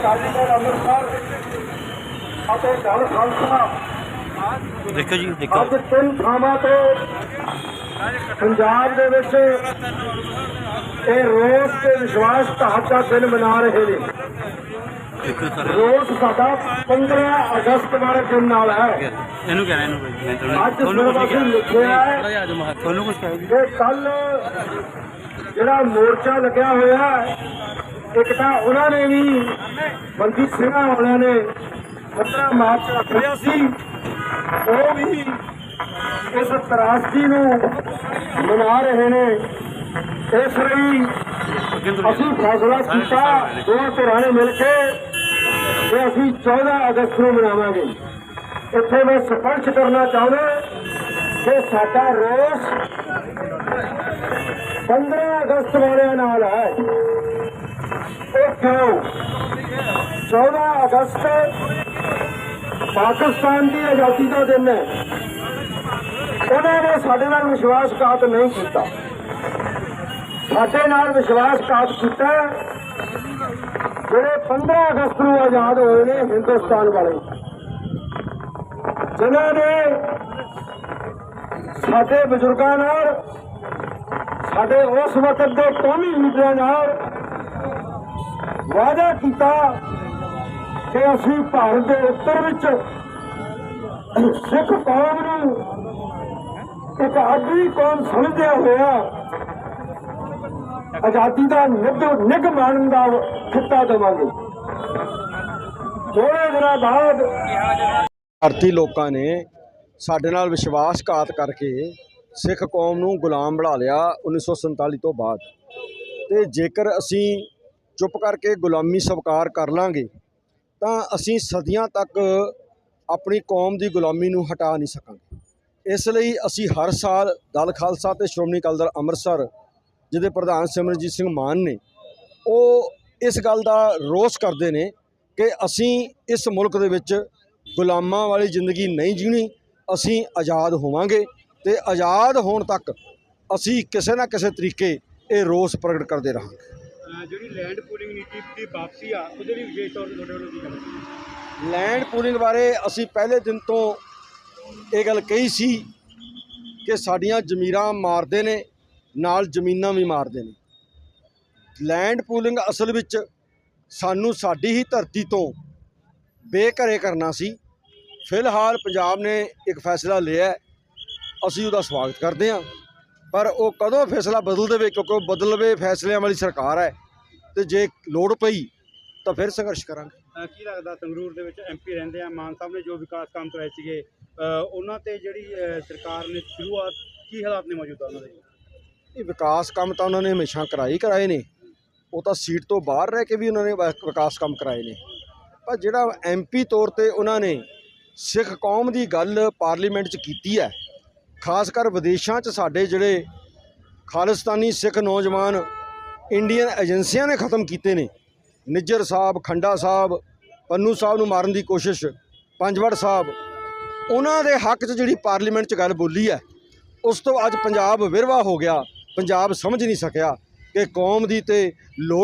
ਅਕਾਲੀ ਦਲ ਅੰਮ੍ਰਿਤਸਰ ਅਤੇ ਦਲ ਖਾਲਸਾ ਦੇਖੋ ਜੀ ਦੇਖੋ। ਅੱਜ ਤਿੰਨ ਥਾਵਾਂ ਤੋਂ ਪੰਜਾਬ ਦੇ ਵਿੱਚ ਇਹ ਰੋਸ ਤੇ ਵਿਸ਼ਵਾਸ ਦਾ ਦਿਨ ਮਨਾ ਰਹੇ ਨੇ। ਰੋਸ ਸਾਡਾ 15 ਅਗਸਤ ਵਾਲੇ ਦਿਨ ਨਾਲ ਹੈ। ਇਹਨੂੰ ਕਹਿਣਾ ਇਹਨੂੰ ਮੈਂ ਤੁਹਾਨੂੰ ਤੁਹਾਨੂੰ ਲਿਖਿਆ ਹੈ। ਤੁਹਾਨੂੰ ਕੁਝ ਕਹੋ ਜੀ ਕਿ ਕੱਲ ਜਿਹੜਾ ਮੋਰਚਾ ਲੱਗਿਆ ਹੋਇਆ ਹੈ, ਇੱਕ ਤਾਂ ਉਹਨਾਂ ਨੇ ਵੀ ਬੰਦੀ ਸਿੰਘਾਂ ਵਾਲਿਆਂ ਨੇ 15 ਮਾਰਚ ਰੱਖ ਲਿਆ ਸੀ। ਉਹ ਵੀ ਇਸ ਤਰਾਸਦੀ ਨੂੰ ਮਨਾ ਰਹੇ ਨੇ। ਇਸ ਲਈ ਅਸੀਂ ਫੈਸਲਾ ਕੀਤਾ, ਦੋ ਧਿਰਾਂ ਮਿਲ ਕੇ ਕਿ ਅਸੀਂ 14 ਅਗਸਤ ਨੂੰ ਮਨਾਵਾਂਗੇ। ਇੱਥੇ ਮੈਂ ਸਪਸ਼ਟ ਕਰਨਾ ਚਾਹੁੰਦਾ ਕਿ ਸਾਡਾ ਰੋਸ 15 ਅਗਸਤ ਵਾਲਿਆਂ ਨਾਲ ਹੈ। ਉਹ ਕਿਉਂ 14 ਅਗਸਤ ਪਾਕਿਸਤਾਨ ਦੀ ਆਜ਼ਾਦੀ ਦਾ ਦਿਨ ਹੈ। ਉਹਨਾਂ ਨੇ ਸਾਡੇ ਨਾਲ ਵਿਸ਼ਵਾਸਘਾਤ ਨਹੀਂ ਕੀਤਾ। ਸਾਡੇ ਨਾਲ ਵਿਸ਼ਵਾਸਘਾਤ ਕੀਤਾ ਜਿਹੜੇ 15 ਅਗਸਤ ਨੂੰ ਆਜ਼ਾਦ ਹੋਏ ਨੇ ਹਿੰਦੁਸਤਾਨ ਵਾਲੇ, ਜਿਨ੍ਹਾਂ ਨੇ ਸਾਡੇ ਬਜ਼ੁਰਗਾਂ ਨਾਲ, ਸਾਡੇ ਉਸ ਵਕਤ ਦੇ ਕੌਮੀ ਲੀਡਰਾਂ ਨਾਲ ਵਾਅਦਾ ਕੀਤਾ ਕਿ ਅਸੀਂ ਭਾਰਤ ਦੇ ਉੱਤਰ ਵਿੱਚ ਸਿੱਖ ਕੌਮ ਨੂੰ ਇੱਕ ਆਦਮੀ ਕੌਮ ਸਮਝਦਿਆ ਹੋਇਆ ਆਜ਼ਾਦੀ ਦਾ ਨਿੱਘ ਮਾਣਨ ਦਾ ਖਿੱਤਾ ਦੇਵਾਂਗੇ। ਥੋੜੇ ਦਿਨਾਂ ਬਾਅਦ ਭਾਰਤੀ ਲੋਕਾਂ ਨੇ ਸਾਡੇ ਨਾਲ ਵਿਸ਼ਵਾਸਘਾਤ ਕਰਕੇ ਸਿੱਖ ਕੌਮ ਨੂੰ ਗੁਲਾਮ ਬਣਾ ਲਿਆ 1947 ਤੋਂ ਬਾਅਦ। ਤੇ ਜੇਕਰ ਅਸੀਂ ਚੁੱਪ ਕਰਕੇ ਗੁਲਾਮੀ ਸਵੀਕਾਰ ਕਰ ਲਾਂਗੇ, ਤਾਂ ਅਸੀਂ ਸਦੀਆਂ ਤੱਕ ਆਪਣੀ ਕੌਮ ਦੀ ਗੁਲਾਮੀ ਨੂੰ ਹਟਾ ਨਹੀਂ ਸਕਾਂਗੇ। ਇਸ ਲਈ ਅਸੀਂ ਹਰ ਸਾਲ ਦਲ ਖਾਲਸਾ ਤੇ ਸ਼੍ਰੋਮਣੀ ਅਕਾਲੀ ਦਲ ਅੰਮ੍ਰਿਤਸਰ, ਜਿਹਦੇ ਪ੍ਰਧਾਨ ਸਿਮਰਨਜੀਤ ਸਿੰਘ ਮਾਨ ਨੇ, ਉਹ ਇਸ ਗੱਲ ਦਾ ਰੋਸ ਕਰਦੇ ਨੇ ਕਿ ਅਸੀਂ ਇਸ ਮੁਲਕ ਦੇ ਵਿੱਚ ਗੁਲਾਮਾਂ ਵਾਲੀ ਜ਼ਿੰਦਗੀ ਨਹੀਂ ਜੀਣੀ, ਅਸੀਂ ਆਜ਼ਾਦ ਹੋਵਾਂਗੇ ਤੇ ਆਜ਼ਾਦ ਹੋਣ ਤੱਕ ਅਸੀਂ ਕਿਸੇ ਨਾ ਕਿਸੇ ਤਰੀਕੇ ਇਹ ਰੋਸ ਪ੍ਰਗਟ ਕਰਦੇ ਰਹਾਂਗੇ। ਜਿਹੜੀ ਲੈਂਡ ਪੂਲਿੰਗ ਨੀਤੀ ਦੀ ਵਾਪਸੀ ਆ, ਉਹਦੇ ਲਈ ਵਿਸ਼ੇਸ਼ ਤੌਰ ਤੇ ਤੁਹਾਡੇ ਵੱਲੋਂ ਕੀ ਕਹਿਣਾ ਲੈਂਡ ਪੂਲਿੰਗ ਬਾਰੇ ਅਸੀਂ ਪਹਿਲੇ ਦਿਨ ਤੋਂ ਇਹ ਗੱਲ ਕਹੀ ਸੀ ਕਿ ਸਾਡੀਆਂ ਜ਼ਮੀਰਾਂ ਮਾਰਦੇ ਨੇ, ਨਾਲ ਜ਼ਮੀਨਾਂ ਵੀ ਮਾਰਦੇ ਨੇ। ਲੈਂਡ ਪੂਲਿੰਗ ਅਸਲ ਵਿੱਚ ਸਾਨੂੰ ਸਾਡੀ ਹੀ ਧਰਤੀ ਤੋਂ ਬੇਘਰੇ ਕਰਨਾ ਸੀ। ਫਿਲਹਾਲ ਪੰਜਾਬ ਨੇ ਇੱਕ ਫੈਸਲਾ ਲਿਆ ਅਸੀਂ ਉਹਦਾ ਸਵਾਗਤ ਕਰਦੇ ਹਾਂ। ਪਰ ਉਹ ਕਦੋਂ ਫੈਸਲਾ ਬਦਲ ਦੇਵੇ ਕਿਉਂਕਿ ਉਹ ਬਦਲਵੇ ਫੈਸਲਿਆਂ ਵਾਲੀ ਸਰਕਾਰ ਹੈ। ਤੇ ਜੇ ਲੋੜ ਪਈ ਤਾਂ ਫਿਰ ਸੰਘਰਸ਼ ਕਰਾਂਗੇ। ਅਹ ਕੀ ਲੱਗਦਾ ਸੰਗਰੂਰ ਦੇ ਵਿੱਚ ਐਮਪੀ ਰਹਿੰਦੇ ਆ ਮਾਨ ਸਾਹਿਬ ਨੇ ਜੋ ਵਿਕਾਸ ਕੰਮ ਕਰਾਏ ਸੀਗੇ ਅਹ ਉਹਨਾਂ ਤੇ ਜਿਹੜੀ ਅਹ ਸਰਕਾਰ ਨੇ ਸ਼ੁਰੂਆਤ ਕੀ ਹਾਲਾਤ ਨੇ ਮੌਜੂਦਾ ਉਹਨਾਂ ਦੇ? ਇਹ ਵਿਕਾਸ ਕੰਮ ਤਾਂ ਉਹਨਾਂ ਨੇ ਹਮੇਸ਼ਾ ਕਰਾਈ ਕਰਾਏ ਨੇ। ਉਹ ਤਾਂ ਸੀਟ ਤੋਂ ਬਾਹਰ ਰਹਿ ਕੇ ਵੀ ਉਹਨਾਂ ਨੇ ਵਿਕਾਸ ਕੰਮ ਕਰਾਏ ਨੇ। ਪਰ ਜਿਹੜਾ ਐਮਪੀ ਤੌਰ ਤੇ ਉਹਨਾਂ ਨੇ ਸਿੱਖ ਕੌਮ ਦੀ ਗੱਲ ਪਾਰਲੀਮੈਂਟ 'ਚ ਕੀਤੀ ਹੈ ਖਾਸ ਕਰ ਵਿਦੇਸ਼ਾਂ 'ਚ ਸਾਡੇ ਜਿਹੜੇ ਖਾਲਿਸਤਾਨੀ ਸਿੱਖ ਨੌਜਵਾਨ ਇੰਡੀਅਨ ਏਜੰਸੀਆਂ ਨੇ ਖਤਮ ਕੀਤੇ ਨੇ। ਨਿੱਜਰ ਸਾਹਿਬ, ਖੰਡਾ ਸਾਹਿਬ, ਪੰਨੂ ਸਾਹਿਬ ਨੂੰ ਮਾਰਨ ਦੀ ਕੋਸ਼ਿਸ਼, ਪੰਜਵੜ ਸਾਹਿਬ। ਉਹਨਾਂ ਦੇ ਹੱਕ 'ਚ ਜਿਹੜੀ ਪਾਰਲੀਮੈਂਟ 'ਚ ਗੱਲ ਬੋਲੀ ਹੈ, ਉਸ ਤੋਂ ਅੱਜ ਪੰਜਾਬ ਵਿਰਵਾ ਹੋ ਗਿਆ। ਪੰਜਾਬ ਸਮਝ ਨਹੀਂ ਸਕਿਆ ਕਿ ਕੌਮ ਦੀ ਤੇ ਲੋੜ